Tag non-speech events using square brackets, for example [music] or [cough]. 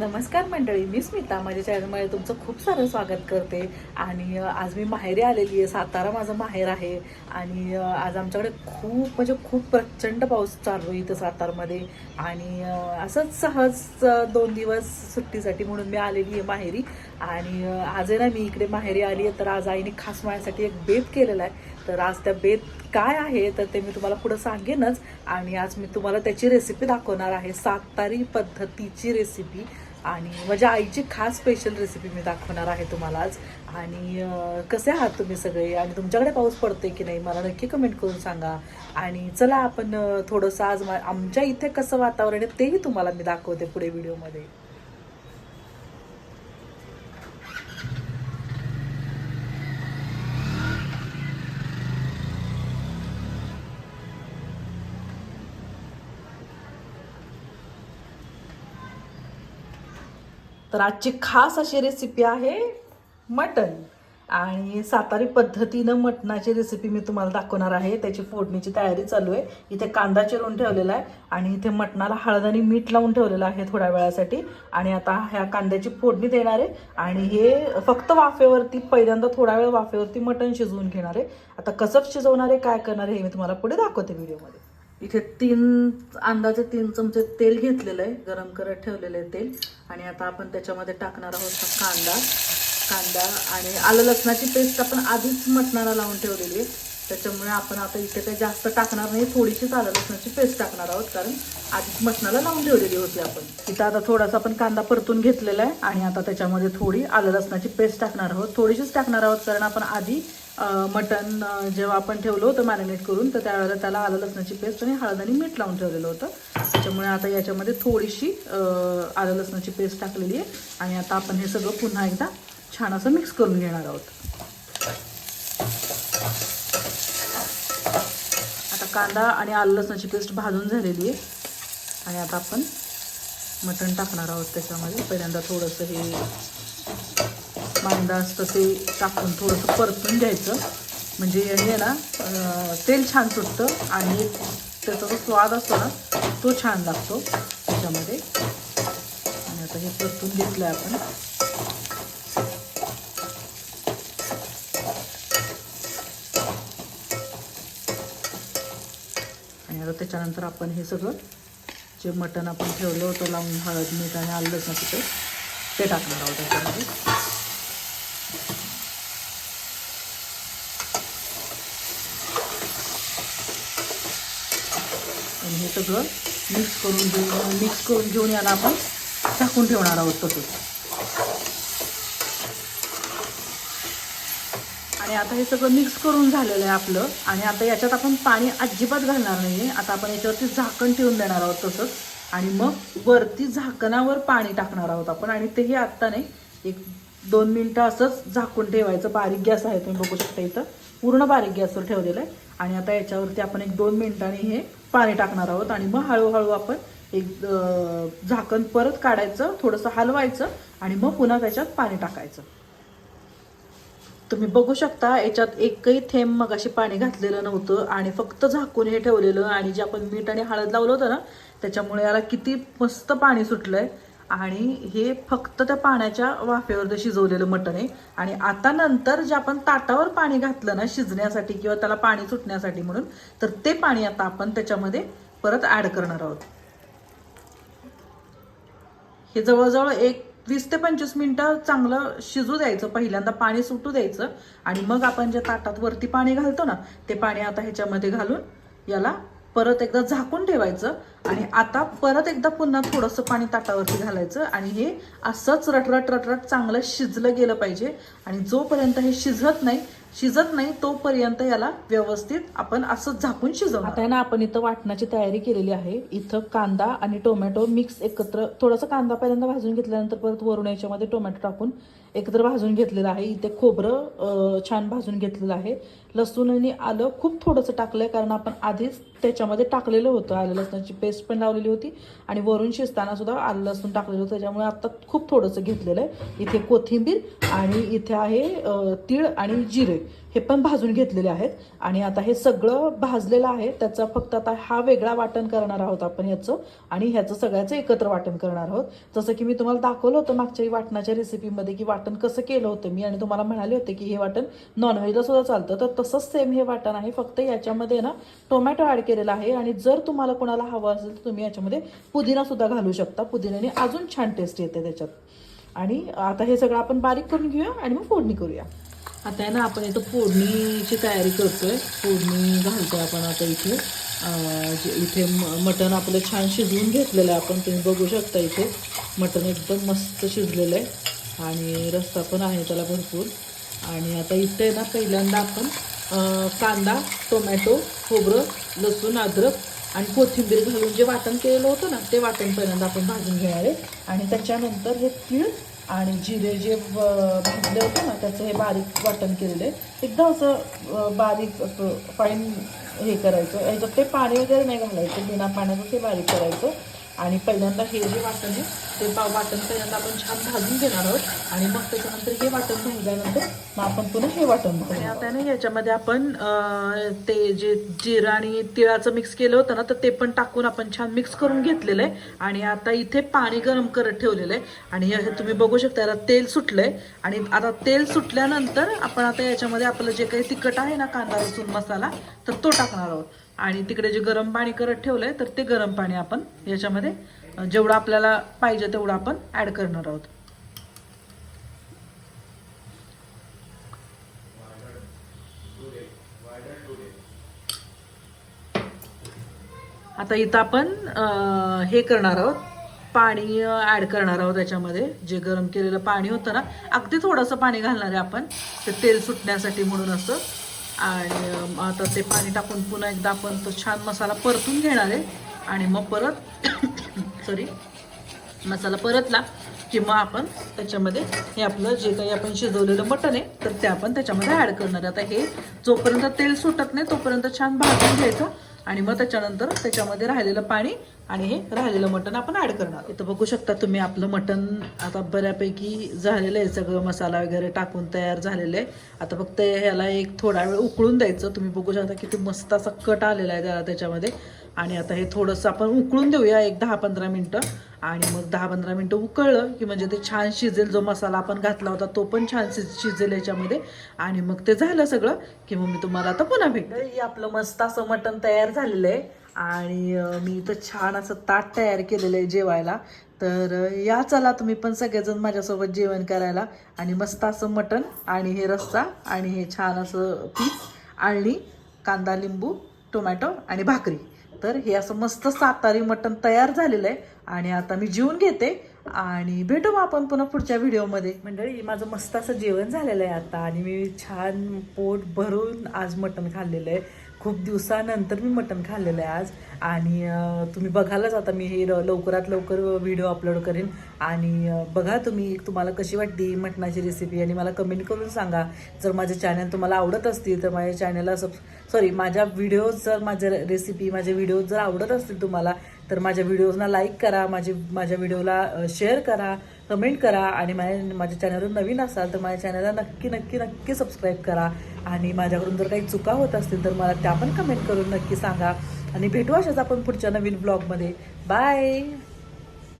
नमस्कार मंडळी मी स्मिता. माझ्या चॅनलमध्ये तुमचं खूप सारं स्वागत करते. आणि आज मी माहेरी आलेली आहे. सातारा माझं माहेर आहे. आणि आज आमच्याकडे खूप म्हणजे खूप प्रचंड पाऊस चालू आहे इथं सातारमध्ये. आणि असंच सहज दोन दिवस सुट्टीसाठी म्हणून मी आलेली आहे माहेरी. आणि आज आहे ना मी इकडे माहेरी आली आहे तर आज आईने खास माझ्यासाठी एक बेत केलेला आहे. तर आज त्या बेत काय आहे तर ते मी तुम्हाला पुढं सांगेनच. आणि आज मी तुम्हाला त्याची रेसिपी दाखवणार आहे. सातारी पद्धतीची रेसिपी आणि माझ्या आईची खास स्पेशल रेसिपी मी दाखवणार आहे तुम्हाला आज. आणि कसे आहात तुम्ही सगळे? आणि तुमच्याकडे पाऊस पडतोय की नाही मला नक्की कमेंट करून सांगा. आणि चला आपण थोडंसं आज मा- आमच्या इथे कसं वातावरण आहे तेही तुम्हाला मी दाखवते पुढे व्हिडिओमध्ये तर आजची खास अशी रेसिपी आहे मटन आणि सातारी पद्धतीनं मटणाची रेसिपी मी तुम्हाला दाखवणार आहे. त्याची फोडणीची तयारी चालू आहे. इथे कांदा चिरून ठेवलेला आहे आणि इथे मटणाला हळद आणि मीठ लावून ठेवलेलं आहे थोड्या वेळासाठी. आणि आता ह्या कांद्याची फोडणी देणार आहे. आणि हे फक्त वाफेवरती पहिल्यांदा थोडा वेळ वाफेवरती मटण शिजवून घेणार आहे. आता कसं शिजवणार आहे काय करणार आहे हे मी तुम्हाला पुढे दाखवते व्हिडिओमध्ये इथे तीन अंदाजे तीन चमचे तेल घेतलेलं आहे. गरम करत ठेवलेलं आहे तेल. आणि आता आपण त्याच्यामध्ये टाकणार आहोत कांदा. कांदा आणि आलं लसणाची पेस्ट आपण आधीच मटणाला लावून ठेवलेली आहे. त्याच्यामुळे आपण आता इथे काही जास्त टाकणार नाही. थोडीशीच आलं लसणाची पेस्ट टाकणार आहोत. कारण आधीच मटणाला लावून ठेवलेली होती आपण. इथं आता थोडासा आपण कांदा परतून घेतलेला आहे. आणि आता त्याच्यामध्ये थोडी आलं लसणाची पेस्ट टाकणार आहोत. थोडीशीच टाकणार आहोत कारण आपण आधी मटण जेव्हा आपण ठेवलं होतं मॅरिनेट करून तर त्यावेळेला त्याला आलं लसणाची पेस्ट आणि हळद आणि मीठ लावून ठेवलेलं होतं. त्याच्यामुळे आता याच्यामध्ये थोडीशी आलं लसणाची पेस्ट टाकलेली आहे. आणि आता आपण हे सगळं पुन्हा एकदा छान असं मिक्स करून घेणार आहोत. आता कांदा आणि आलं लसणाची पेस्ट भाजून झालेली आहे. आणि आता आपण मटण टाकणार आहोत त्याच्यामध्ये. पहिल्यांदा थोडंसं हे मांदा असतं ते टाकून थोडंसं परतून घ्यायचं. म्हणजे याने ना तेल छान सुटतं आणि त्याचा जो स्वाद असतो ना तो छान लागतो त्याच्यामध्ये. आणि आता हे परतून घेतलं आहे आपण. आणि आता त्याच्यानंतर आपण हे सगळं जे मटण आपण ठेवलं होतं लावून हळद मीठ आणि आलं लसणाचं ते टाकणार आहोत त्याच्यामध्ये. सगळं मिक्स करून घेऊन मिक्स करून घेऊन याला आपण झाकून ठेवणार आहोत तसंच. आणि आता हे सगळं मिक्स करून झालेलं आहे आपलं. आणि आता याच्यात आपण पाणी अजिबात घालणार नाही आहे आता आपण याच्यावरती झाकण ठेवून देणार आहोत तसंच. आणि मग वरती झाकणावर पाणी टाकणार आहोत आपण. आणि तेही आत्ता नाही. एक दोन मिनटं असंच झाकून ठेवायचं. बारीक गॅस आहे तुम्ही बघू शकता इथं. पूर्ण बारीक गॅसवर ठेवलेलं आहे. आणि आता याच्यावरती आपण एक दोन मिनटांनी हे पाणी टाकणार आहोत आणि मग हळूहळू आपण एक झाकण परत काढायचं थोडंसं हलवायचं आणि मग पुन्हा त्याच्यात पाणी टाकायचं. तुम्ही बघू शकता याच्यात एकही थेंब मग अशी पाणी घातलेलं नव्हतं आणि फक्त झाकून हे ठेवलेलं आणि जे आपण मीठ आणि हळद लावलं होतं ना त्याच्यामुळे याला किती मस्त पाणी सुटलंय. आणि हे फक्त त्या पाण्याच्या वाफेवर शिजवलेलं मटण आहे. आणि आता नंतर जे आपण ताटावर पाणी घातलं ना शिजण्यासाठी किंवा त्याला पाणी सुटण्यासाठी म्हणून तर ते पाणी आता आपण त्याच्यामध्ये परत ऍड करणार आहोत. हे जवळजवळ एक वीस ते पंचवीस मिनटं चांगलं शिजू द्यायचं पहिल्यांदा पाणी सुटू द्यायचं. आणि मग आपण ज्या ताटात वरती पाणी घालतो ना ते पाणी आता ह्याच्यामध्ये घालून याला परत एकदा झाकून ठेवायचं आणि आता परत एकदा पुन्हा थोडंसं पाणी ताटावरती घालायचं आणि हे असंच रटरट रटरट चांगलं शिजलं गेलं पाहिजे. आणि जोपर्यंत हे शिजत नाही शिजत नाही तोपर्यंत याला व्यवस्थित आपण असंच झाकून शिजवू आता ना आपण इथं वाटणाची तयारी केलेली आहे. इथं कांदा आणि टोमॅटो मिक्स एकत्र थोडासा कांदा पहिल्यांदा भाजून घेतल्यानंतर परत वरून याच्यामध्ये टोमॅटो टाकून एकत्र भाजून घेतलेलं आहे. इथे खोबरं छान भाजून घेतलेलं आहे. लसूण आणि आलं खूप थोडंसं टाकलं आहे कारण आपण आधीच त्याच्यामध्ये टाकलेलं होतं. आलं लसणाची पेस्ट पण लावलेली होती आणि वरून शिजताना सुद्धा आलं लसूण टाकलेलं होतं. त्याच्यामुळे आता खूप थोडंसं घेतलेलं आहे. इथे कोथिंबीर आणि इथे आहे तीळ आणि जिरे. हे पण भाजून घेतलेले आहेत. आणि आता हे सगळं भाजलेलं आहे. त्याचा फक्त आता हा वेगळा वाटण करणार आहोत आपण याचं. आणि ह्याचं सगळ्याचं एकत्र वाटण करणार आहोत. जसं की मी तुम्हाला दाखवलं होतं मागच्या वाटणाच्या रेसिपीमध्ये की वाटण कसं केलं होतं मी. आणि तुम्हाला म्हणाले होते की हे वाटण नॉनव्हेजला सुद्धा चालतं. तर तसंच सेम हे वाटण आहे. फक्त याच्यामध्ये ना टोमॅटो ॲड केलेला आहे. आणि जर तुम्हाला कोणाला हवं असेल तर तुम्ही याच्यामध्ये पुदिना सुद्धा घालू शकता. पुदिन्याने अजून छान टेस्ट येते त्याच्यात. आणि आता हे सगळं आपण बारीक करून घेऊया आणि मग फोडणी करूया. आता आहे ना आपण इथं फोडणीची तयारी करतोय. फोडणी घालतोय आपण आता इथे. इथे म- मटण आपलं छान शिजवून घेतलेलं आहे. आपण तुम्ही बघू शकता इथे. मटण एकदम मस्त शिजलेलं आहे. आणि रस्ता पण आहे त्याला भरपूर. आणि आता इथे ना पहिल्यांदा आपण कांदा टोमॅटो खोबरं लसूण अद्रक आणि कोथिंबीर घालून जे वाटण केलेलं होतं ना ते वाटण पहिल्यांदा आपण भाजून घेणार आहे. आणि त्याच्यानंतर हे तीळ आणि जिरे जे भाजले होते ना त्याचं हे बारीक वाटण केलेलं आहे. एकदम असं बारीक असं फाईन हे करायचं. ह्याच्यात ते पाणी वगैरे नाही घालायचं बिना पाण्याचं ते बारीक करायचं. आणि पहिल्यांदा हे जे वाटण आहे ते वाटण पहिल्यांदा आपण छान भाजून घेणार आहोत. आणि मग त्याच्यानंतर हे वाटण भाजल्यानंतर मग आपण पुन्हा हे वाटण आणि आता ना याच्यामध्ये आपण ते जे जिरं आणि तिळाचं मिक्स केलं होतं ना तर ते पण टाकून आपण छान मिक्स करून घेतलेलं आहे. आणि आता इथे पाणी गरम करत ठेवलेलं आहे. आणि हे तुम्ही बघू शकता याला तेल सुटलंय. आणि आता तेल सुटल्यानंतर आपण आता याच्यामध्ये आपलं जे काही तिखट आहे ना कांदा लसूण मसाला तर तो टाकणार आहोत. आणि तिकडे जे गरम पाणी करत ठेवलंय तर ते गरम पाणी आपण याच्यामध्ये जेवढं आपल्याला पाहिजे तेवढं आपण ऍड करणार आहोत. आता इथं आपण हे करणार आहोत. पाणी ऍड करणार आहोत त्याच्यामध्ये जे गरम केलेलं पाणी होतं ना अगदी थोडंसं पाणी घालणार आहे आपण. ते तेल सुटण्यासाठी म्हणून असं. आणि आता ते पाणी टाकून पुन्हा एकदा आपण तो छान मसाला परतून घेणार आहे. आणि मग परत [coughs] सॉरी मसाला परतला. किंवा आपण त्याच्यामध्ये हे आपलं जे काही आपण शिजवलेलं मटण आहे तर ते आपण त्याच्यामध्ये ॲड करणार आता हे जोपर्यंत तेल सुटत नाही तोपर्यंत छान भाजून घ्यायचं आणि मग त्याच्यानंतर त्याच्यामध्ये राहिलेलं पाणी आणि हे राहिलेलं मटण आपण ॲड करणार. इथं बघू शकता तुम्ही आपलं मटण आता बऱ्यापैकी झालेलं आहे सगळं मसाला वगैरे टाकून तयार झालेलं आहे. आता फक्त ह्याला एक थोडा वेळ उकळून द्यायचं. तुम्ही बघू शकता किती मस्त असा कट आलेला आहे त्याला त्याच्यामध्ये. आणि आता हे थोडंसं आपण उकळून देऊया एक दहा पंधरा मिनटं. आणि मग दहा पंधरा मिनटं उकळलं की म्हणजे ते छान शिजेल जो मसाला आपण घातला होता तो पण छान शिज शिजेल याच्यामध्ये. आणि मग ते झालं सगळं की मग मी तुम्हाला आता पुन्हा भेटते. आपलं मस्त असं मटण तयार झालेलं आहे आणि मी इथं छान असं ताट तयार केलेलं आहे जेवायला. तर या चला तुम्ही पण सगळेजण माझ्यासोबत जेवण करायला. आणि मस्त असं मटण आणि हे रस्सा आणि हे छान असं पीस आणली कांदा लिंबू टोमॅटो आणि भाकरी. तर हे असं मस्त सातारी मटण तयार झालेलं आहे. आणि आता मी जेवून घेते आणि भेटू मग आपण पुन्हा पुढच्या व्हिडिओमध्ये. मंडळी माझं मस्त असं जेवण झालेलं आहे आता आणि मी छान पोट भरून आज मटण खाल्लेलं आहे. खूप दिवसानंतर मी मटण खाल्लेलं आहे आज. आणि तुम्ही बघालच आता मी हे लवकरात लवकर व्हिडिओ अपलोड करेन. आणि बघा तुम्ही तुम्हाला कशी वाटली मटणाची रेसिपी आणि मला कमेंट करून सांगा. जर माझे चॅनल तुम्हाला आवडत असतील तर माझ्या चॅनलला सब सॉरी माझ्या व्हिडिओज जर माझ्या रेसिपी माझे व्हिडिओज जर आवडत असतील तुम्हाला तर माझ्या व्हिडिओजना लाईक करा माझे माझ्या व्हिडिओला शेअर करा कमेंट करा आणि माझ्या माझ्या चॅनलवर नवीन असाल तर माझ्या चॅनलला नक्की नक्की नक्की सबस्क्राईब करा. आणि माझ्याकडून जर काही चुका होत असतील तर मला त्या पण कमेंट करून नक्की सांगा. आणि भेटू अशाच आपण पुढच्या नवीन ब्लॉगमध्ये बाय